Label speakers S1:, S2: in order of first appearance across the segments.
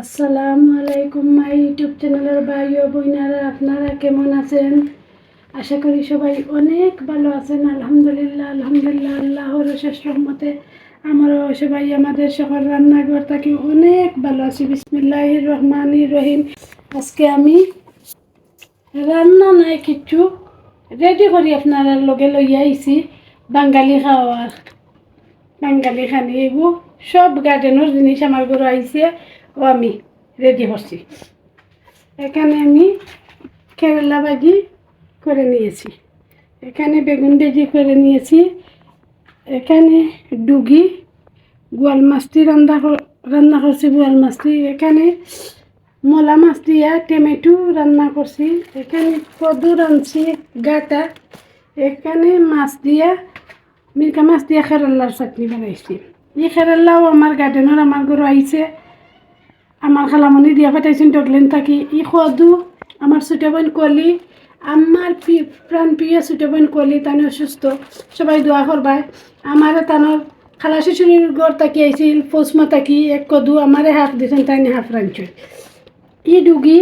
S1: আসসালামু আলাইকুম my YouTube চ্যানেলের ভাই ও বোনেরা, আপনারা কেমন আছেন? আশা করি সবাই অনেক ভালো আছেন। আলহামদুলিল্লাহ আলহামদুলিল্লাহ, আল্লাহর শেষ রহমতে আমরাও সবাই, আমাদের সকল রান্নাঘর থাকি অনেক ভালো আছি। বিসমিল্লাহ রহমান রহিম। আজকে আমি রান্না নাই কিচ্ছু রেডি করি আপনারা লগে লইয়া আইছি। বাঙালি খাওয়ার বাঙালি খানি এইবোৰ সব গার্ডেনের জিনিস আমার ঘরে আইছে। ও আমি রেডি করছি এখানে আমি কেরালা ভাজি করে নিয়েছি। এখানে বেগুন ভেজি করে নিয়েছি। এখানে ডুগি, গোয়াল মাছটি রান্না রান্না করছি গোয়াল মাছটি। এখানে মলা মাছ দিয়া টমেটো রান্না করছি। এখানে কদু রাঁধছি গাটা। এখানে মাছ দিয়া মিরকা মাছ দিয়া খেরাল্লার চাটনি বানাইছি। এই খেরাল্লাও আমার গার্ডেনের আমার ঘরে আইছে। আমার খালামণি দিয়া পাঠাইছেন ডগলেন থাকি, ই সদু আমার ছোটো বোন কলি আমার প্রি- প্রাণ প্রিয় ছোটো বোন কলি তানি অসুস্থ, সবাই দোয়া করবাই আমার তানোর খালা শিশুরির ঘর থাকি আইছিল পৌষমা থাকি, এক কদু আমারে হাফ দিছেন, তাইনি হাফ রাঁধছেন ই ডুগি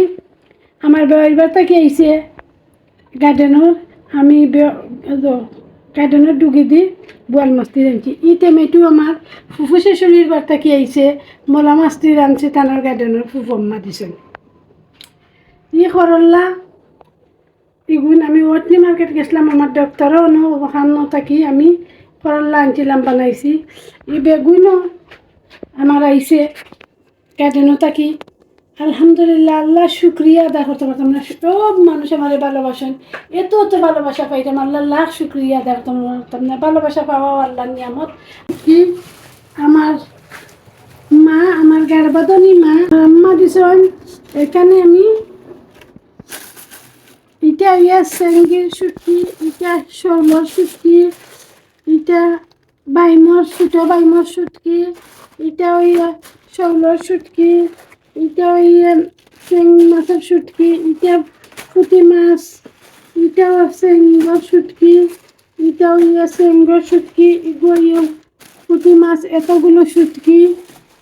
S1: আমার বেড়াইবার থাকি আইছে গার্ডেনের আমি গার্ডেনের ডুগি দি বোয়াল মাছটি রাঁধছি ই টেমেটো আমার ফুফু শাশুড়ির বার থাকি আইছে মলা মাছটি রাঁধছে তানোর গার্ডেনের ফুফু আম্মা দিছেন ই করল্লা ইগুন আমি ওটনি মার্কেট গেছিলাম আমার ডক্টরও ন ওখানো থাকি আমি করল্লা আনছিলাম, বানাইছি। ই বেগুনও আমার আইছে গার্ডেনও থাকি আলহামদুলিল্লাহ, আল্লাহ শুক্রিয়া আদা করতে পারতাম না। সব মানুষ আমার ভালোবাসেন। এত এত ভালোবাসা পাইতাম, আল্লাহ লাখ শুক্রিয়া আদা করতে পারতাম না। ভালোবাসা পাওয়াও আল্লাহ নিয়ামত। আমার মা, আমার গার্বাদনী মা আম্মা দিছেন এখানে আমি এটা ইয়া সেঙ্গির সুটকি এটা শোলর সুটকি ইটা বাইমর ছোটো বাইমর সুটকি এটা ওই শৌলর সুটকি এটা ওই চেং মাছের সুটকি এটা পুঁটি মাছ এটাও চেঙ্গর সুটকি এটা ওই চেঙ্গর সুটকি এগুলো ইয়ে পুঁটি মাছ, এতগুলো সুটকি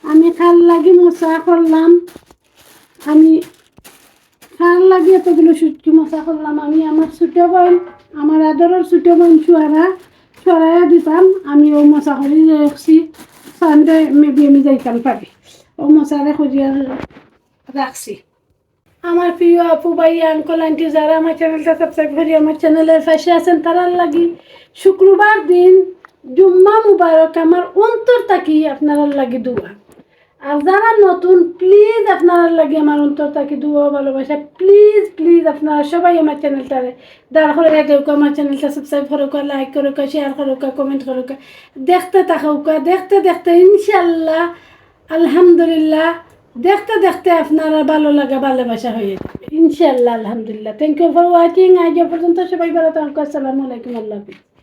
S1: আমি খাল লাগি মশা করলাম। আমি খাল লাগে এতগুলো সুটকি মশা করলাম। আমি আমার ছোটো বোন, আমার আদরের ছোটো বোন চুয়ারা চড়াইয়া দিতাম। আমি ও মশা করি রাখছি সানডে মেবি আমি যাইতাম পারি ও মশারে খুঁজিয়া রাখছি। আমার প্রিয় আপু, ভাই আঙ্কল আন্টি যারা আমার চ্যানেলটা সাবস্ক্রাইব করি আমার চ্যানেলের পাশে আছেন, তারার লাগি শুক্রবার দিন জুম্মা মুবারক আমার অন্তর থাকি আপনার লাগি দুয়া। আর যারা নতুন প্লিজ আপনার লাগে আমার অন্তর থাকি দুয়া ভালোবাসা। প্লিজ প্লিজ আপনারা সবাই আমার চ্যানেলটারে দাঁড় করে দেউকা আমার চ্যানেলটা সাবস্ক্রাইব করুকা লাইক করুকা শেয়ার করুকা কমেন্ট করুকা। দেখতে থাকুকা, দেখতে দেখতে ইনশাল্লাহ আলহামদুলিল্লাহ। দেখতে দেখতে আপনারা ভালো লাগা, ভালোবাসা হয়ে ইনশাল্লাহ আলহামদুলিল্লাহ। থ্যাংক ইউ ফর ওয়াচিং আজ পর্যন্ত সবাই ভালো থাকুক আসসালামু আলাইকুম, আল্লাহ হাফিজ।